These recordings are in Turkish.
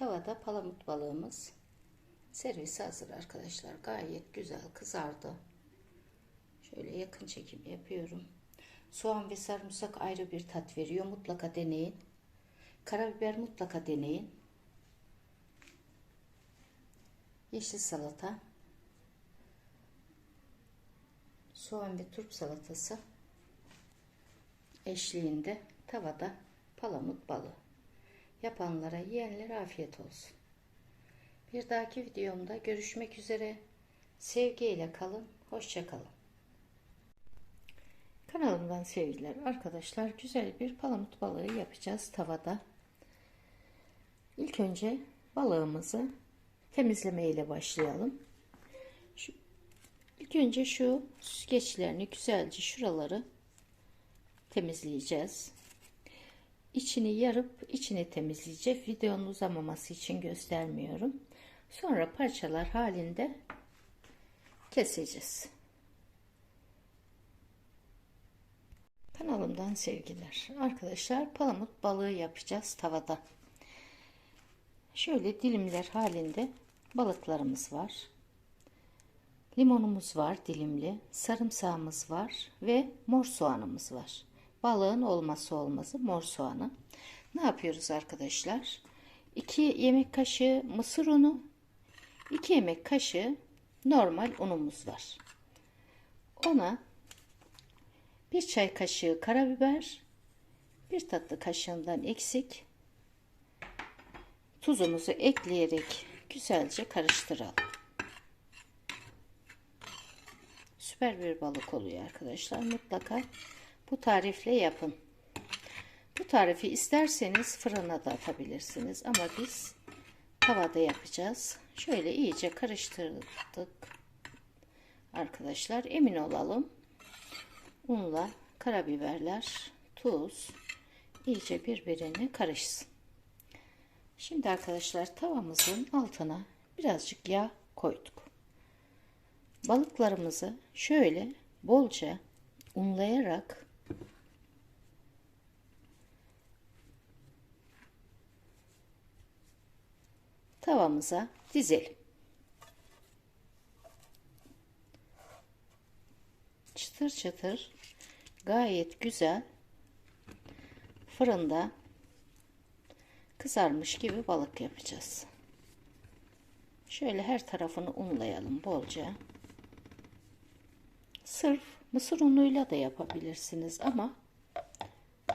Tavada palamut balığımız servise hazır arkadaşlar. Gayet güzel kızardı. Şöyle yakın çekim yapıyorum. Soğan ve sarımsak ayrı bir tat veriyor. Mutlaka deneyin. Karabiber mutlaka deneyin. Yeşil salata. Soğan ve turp salatası eşliğinde tavada palamut balığı. Yapanlara, yiyenlere afiyet olsun. Bir dahaki videomda görüşmek üzere. Sevgiyle kalın, hoşça kalın. Kanalımdan sevgiler arkadaşlar. Güzel bir palamut balığı yapacağız tavada. İlk önce balığımızı temizleme ile başlayalım. Şu, ilk önce şu süzgeçlerini güzelce şuraları temizleyeceğiz. İçini yarıp içini temizleyeceğiz. Videonun uzamaması için göstermiyorum. Sonra parçalar halinde keseceğiz. Kanalımdan sevgiler. Arkadaşlar palamut balığı yapacağız tavada. Şöyle dilimler halinde balıklarımız var. Limonumuz var dilimli. Sarımsağımız var ve mor soğanımız var. Balığın olması olmazı mor soğanı. Ne yapıyoruz arkadaşlar? 2 yemek kaşığı mısır unu, 2 yemek kaşığı normal unumuz var. Ona bir çay kaşığı karabiber, bir tatlı kaşığından eksik tuzumuzu ekleyerek güzelce karıştıralım. Süper bir balık oluyor arkadaşlar. Mutlaka bu tarifle yapın. Bu tarifi isterseniz fırına da atabilirsiniz ama biz tavada yapacağız. Şöyle iyice karıştırdık. Arkadaşlar emin olalım. Unla karabiberler, tuz iyice birbirine karışsın. Şimdi arkadaşlar tavamızın altına birazcık yağ koyduk. Balıklarımızı şöyle bolca unlayarak tavamıza dizelim. Çıtır çıtır gayet güzel fırında kızarmış gibi balık yapacağız. Şöyle her tarafını unlayalım bolca. Sırf mısır unuyla da yapabilirsiniz ama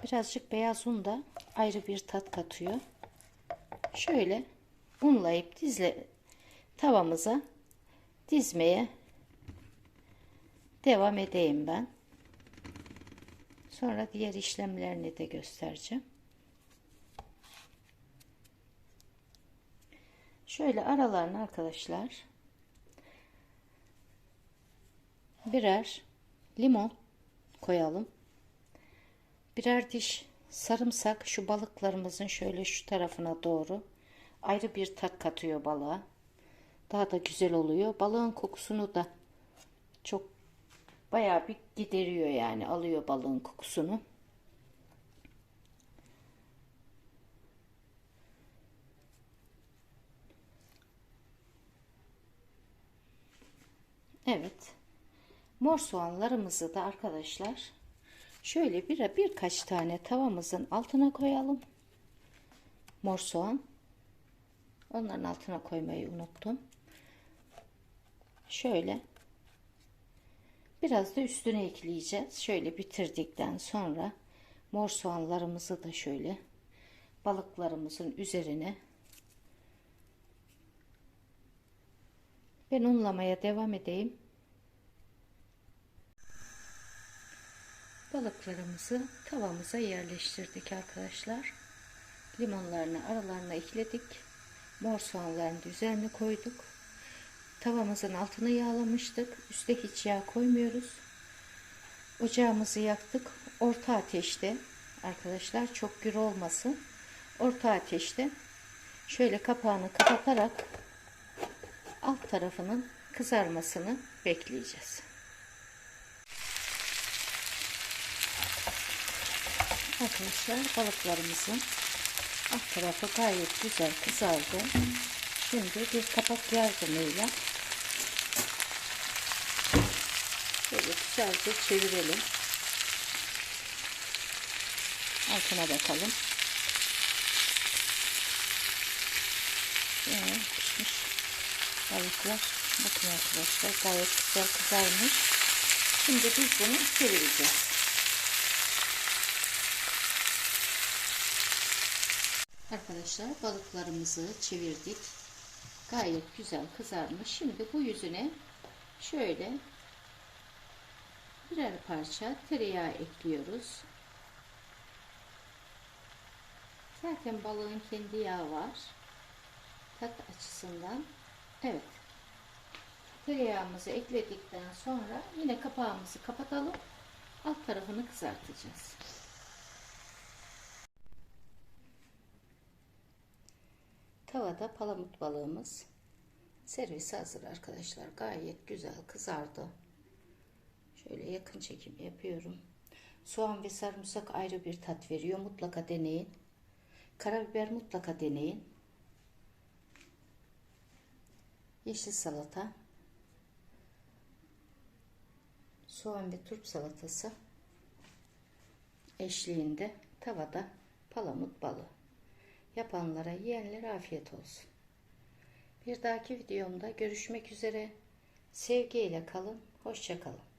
birazcık beyaz un da ayrı bir tat katıyor. Şöyle unlayıp dizle tavamıza dizmeye devam edeyim ben. Sonra diğer işlemlerini de göstereceğim. Şöyle aralarına arkadaşlar birer limon koyalım. Birer diş sarımsak şu balıklarımızın şöyle şu tarafına doğru ayrı bir tat katıyor balığa. Daha da güzel oluyor. Balığın kokusunu da çok bayağı bir gideriyor yani alıyor balığın kokusunu. Evet. Mor soğanlarımızı da arkadaşlar şöyle bir birkaç tane tavamızın altına koyalım. Mor soğan. Onların altına koymayı unuttum. Şöyle biraz da üstüne ekleyeceğiz. Şöyle bitirdikten sonra mor soğanlarımızı da şöyle balıklarımızın üzerine Ben unlamaya devam edeyim. Balıklarımızı tavamıza yerleştirdik arkadaşlar. Limonlarını aralarına ekledik. Mor soğanlarını da üzerine koyduk. Tavamızın altını yağlamıştık. Üste hiç yağ koymuyoruz. Ocağımızı yaktık. Orta ateşte arkadaşlar çok gür olmasın. Orta ateşte şöyle kapağını kapatarak alt tarafının kızarmasını bekleyeceğiz. Arkadaşlar balıklarımızın Alt tarafı gayet güzel kızardı. Şimdi bir kapak yardımıyla böyle güzelce çevirelim. Altına bakalım. Evet, pişmiş balıklar. Bakın arkadaşlar gayet güzel kızarmış. Şimdi biz bunu çevireceğiz. Arkadaşlar balıklarımızı çevirdik. Gayet güzel kızarmış. Şimdi bu yüzüne şöyle birer parça tereyağı ekliyoruz. Zaten balığın kendi yağı var. Tat açısından. Evet. Tereyağımızı ekledikten sonra yine kapağımızı kapatalım. Alt tarafını kızartacağız. Tavada palamut balığımız servise hazır arkadaşlar. Gayet güzel kızardı. Şöyle yakın çekim yapıyorum. Soğan ve sarımsak ayrı bir tat veriyor. Mutlaka deneyin. Karabiber mutlaka deneyin. Yeşil salata. Soğan ve turp salatası eşliğinde tavada palamut balığı. Yapanlara, yiyenlere afiyet olsun. Bir dahaki videomda görüşmek üzere. Sevgiyle kalın, hoşça kalın.